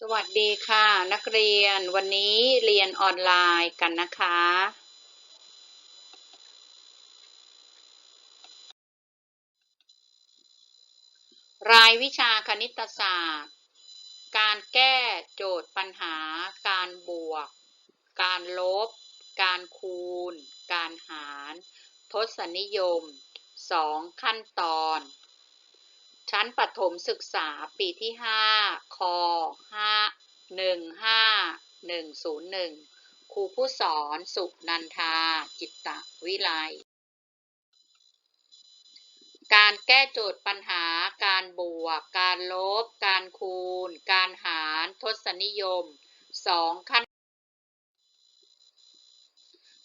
สวัสดีค่ะ นักเรียนวันนี้เรียนออนไลน์กันนะคะ รายวิชาคณิตศาสตร์ การแก้โจทย์ปัญหา การบวก การลบ การคูณ การหาร ทศนิยม 2 ขั้นตอน ชั้นประถมศึกษาปีที่ 5 ค 5 15 101 ครูผู้สอนสุนันทา จิตตวิไล การแก้โจทย์ปัญหา การบวก การลบ การคูณ การหาร ทศนิยม 2 ขั้น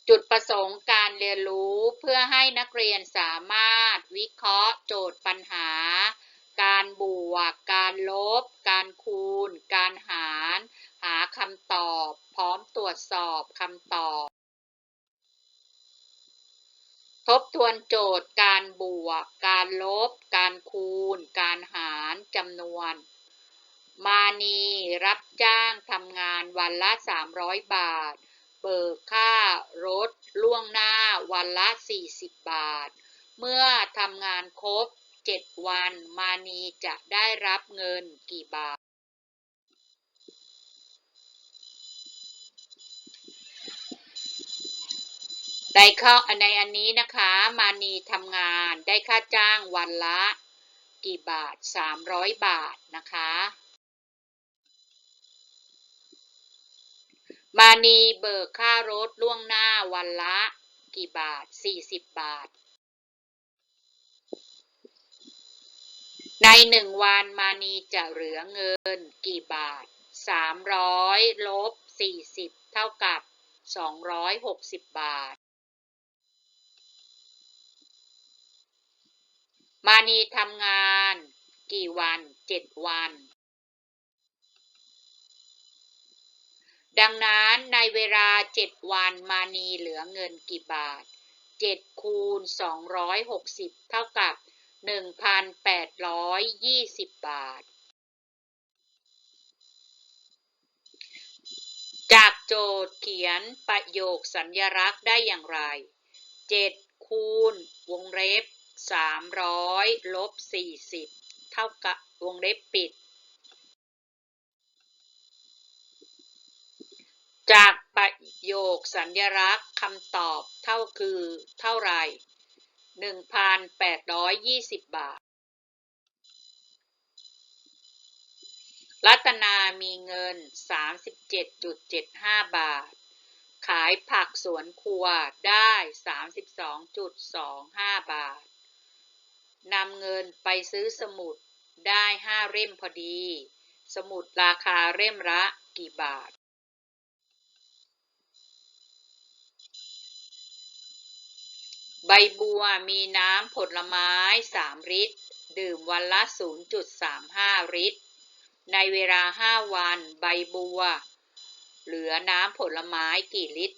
จุดประสงค์การเรียนรู้เพื่อให้นักเรียนสามารถวิเคราะห์โจทย์ปัญหา การบวก การลบ การคูณ การหาร หาคำตอบ พร้อมตรวจสอบคำตอบ ทบทวนโจทย์การบวก การลบ การคูณ การหารจำนวน มานีรับจ้างทำงานวันละ 300 บาท เบิกค่ารถล่วงหน้าวันละ 40 บาท เมื่อทำงานครบ 7วัน มานีจะได้รับเงินกี่บาทในข้อในอันนี้นะคะ มานีทำงานได้ค่าจ้างวันละกี่บาท 300 บาทนะคะ มานีเบิกค่ารถล่วงหน้าวันละกี่บาท 40 บาท ในหนึ่งวันมานีจะเหลือเงินกี่บาท 300 ลบ 40 เท่ากับ 260 บาท มานีทำงานกี่วัน 7 วัน ดังนั้นในเวลา 7 วันมานีเหลือเงินกี่บาท 7 คูณ 260 เท่ากับ 1,820บาท จากโจทย์เขียนประโยคสัญลักษณ์ได้อย่างไร7คูณ วงเล็บ300ลบ40เท่ากับวงเล็บปิด จากประโยคสัญญลักษณ์คำตอบเท่าคือเท่าไหร่ 1,820 บาท รัตนามีเงิน 37.75 บาท ขายผักสวนครัวได้ 32.25 บาท นำเงินไปซื้อสมุดได้ 5 เล่มพอดี สมุดราคาเล่มละกี่บาท ใบบัวมีน้ำผลไม้ 3 ลิตร ดื่มวันละ 0.35 ลิตร ในเวลา 5 วันใบบัว เหลือน้ำผลไม้กี่ลิตร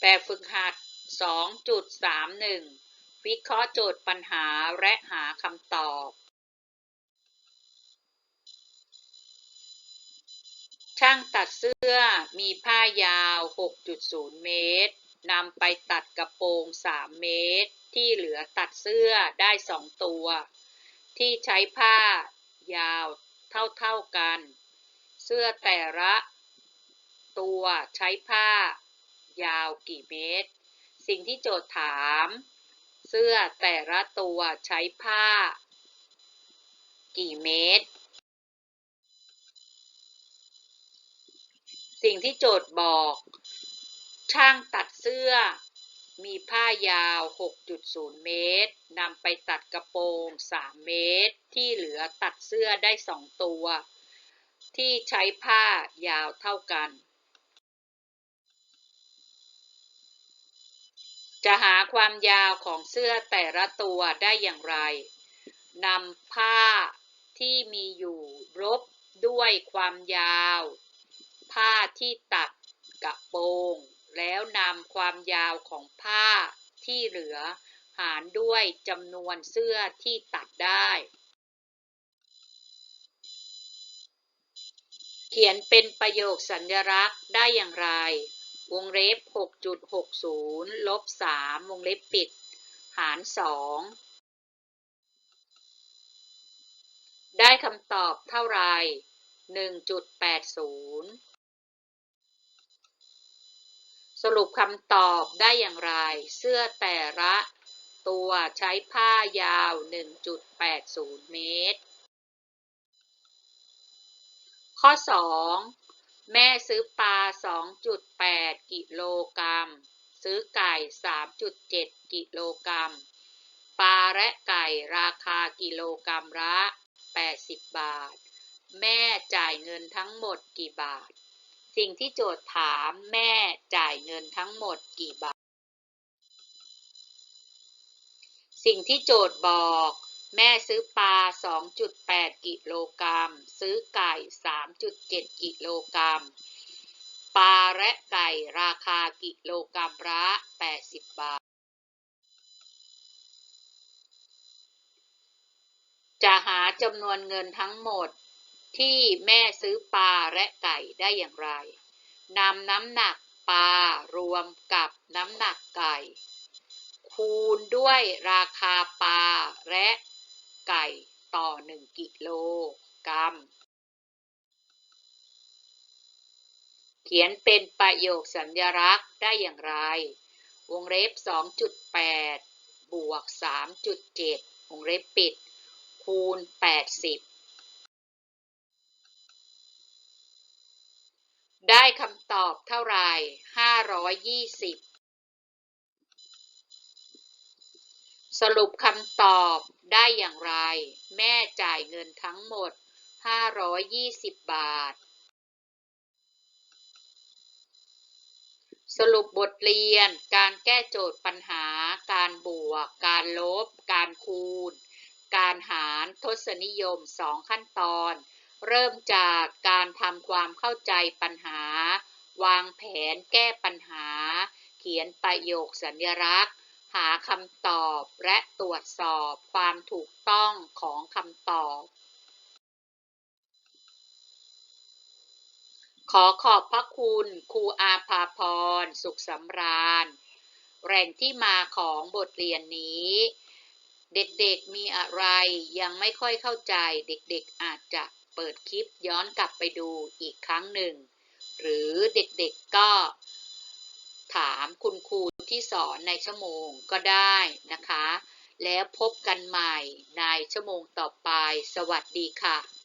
แบบฝึกหัด 2.31 วิเคราะห์โจทย์ปัญหาและหาคำตอบ ช่างตัดเสื้อมีผ้ายาว 6.0 เมตรนำไปตัดกระโปรง 3 เมตร ที่เหลือตัดเสื้อได้ 2 ตัว ที่ใช้ผ้ายาวเท่าๆกัน เสื้อแต่ละตัวใช้ผ้ายาวกี่เมตร สิ่งที่โจทย์ถาม เสื้อแต่ละตัวใช้ผ้า กี่เมตร สิ่งที่โจทย์บอก ช่างตัดเสื้อ มีผ้ายาว 6.0 เมตรนำไปตัดกระโปรง 3 เมตร ที่เหลือตัดเสื้อได้ 2 ตัว ที่ใช้ผ้ายาวเท่ากัน จะหาความยาวของเสื้อแต่ละตัวได้อย่างไรนำผ้าที่มีอยู่ลบด้วยความยาว ผ้าที่ตัดกระโปรงแล้วนำความยาวของผ้าที่เหลือ หารด้วยจำนวนเสื้อที่ตัดได้ เขียนเป็นประโยคสัญลักษณ์ได้อย่างไร วงเล็บ 6.60 ลบ 3 วงเล็บปิด หาร 2 ได้คำตอบเท่าไร 1.80 สรุปคำตอบได้อย่างไร เสื้อแต่ละตัวใช้ผ้ายาว 1.80 เมตร ข้อ 2 แม่ซื้อปลา 2.8 กิโลกรัม ซื้อไก่ 3.7 กิโลกรัม ปลาและไก่ราคากิโลกรัมละ 80 บาท แม่จ่ายเงินทั้งหมดกี่บาท สิ่งที่โจทย์ถามแม่จ่ายเงินทั้งหมดกี่บาท สิ่งที่โจทย์บอก แม่ซื้อปลา 2.8 กิโลกรัม ซื้อไก่ 3.7 กิโลกรัม ปลาและไก่ราคากิโลกรัมละ 80 บาท จะหาจำนวนเงินทั้งหมด ที่แม่ซื้อปลาและไก่ได้อย่างไรนำน้ำหนักปลารวมกับน้ำหนักไก่ คูณด้วยราคาปลาและไก่ต่อ 1 กิโลกรัม เขียนเป็นประโยคสัญลักษณ์ได้อย่างไร วงเล็บ 2.8 บวก 3.7 วงเล็บปิด คูณ 80 ได้คำตอบเท่าไหร่520สรุปคำตอบได้อย่างไร แม่จ่ายเงินทั้งหมด 520 บาท สรุปบทเรียนการแก้โจทย์ปัญหา การบวก การลบ การคูณ การหารทศนิยม 2 ขั้นตอน เริ่มจากการทำความเข้าใจปัญหา วางแผนแก้ปัญหา เขียนประโยคสัญลักษณ์ หาคำตอบและตรวจสอบความถูกต้องของคำตอบ ขอขอบพระคุณครูอาภาพร สุขสำราญ แหล่งที่มาของบทเรียนนี้เด็กๆ มีอะไรยังไม่ค่อยเข้าใจ เด็กๆ อาจจะ เปิดคลิปย้อนกลับไปดูอีกครั้งหนึ่ง หรือเด็กๆก็ถามคุณครูที่สอนในชั่วโมงก็ได้นะคะ แล้วพบกันใหม่ในชั่วโมงต่อไป สวัสดีค่ะ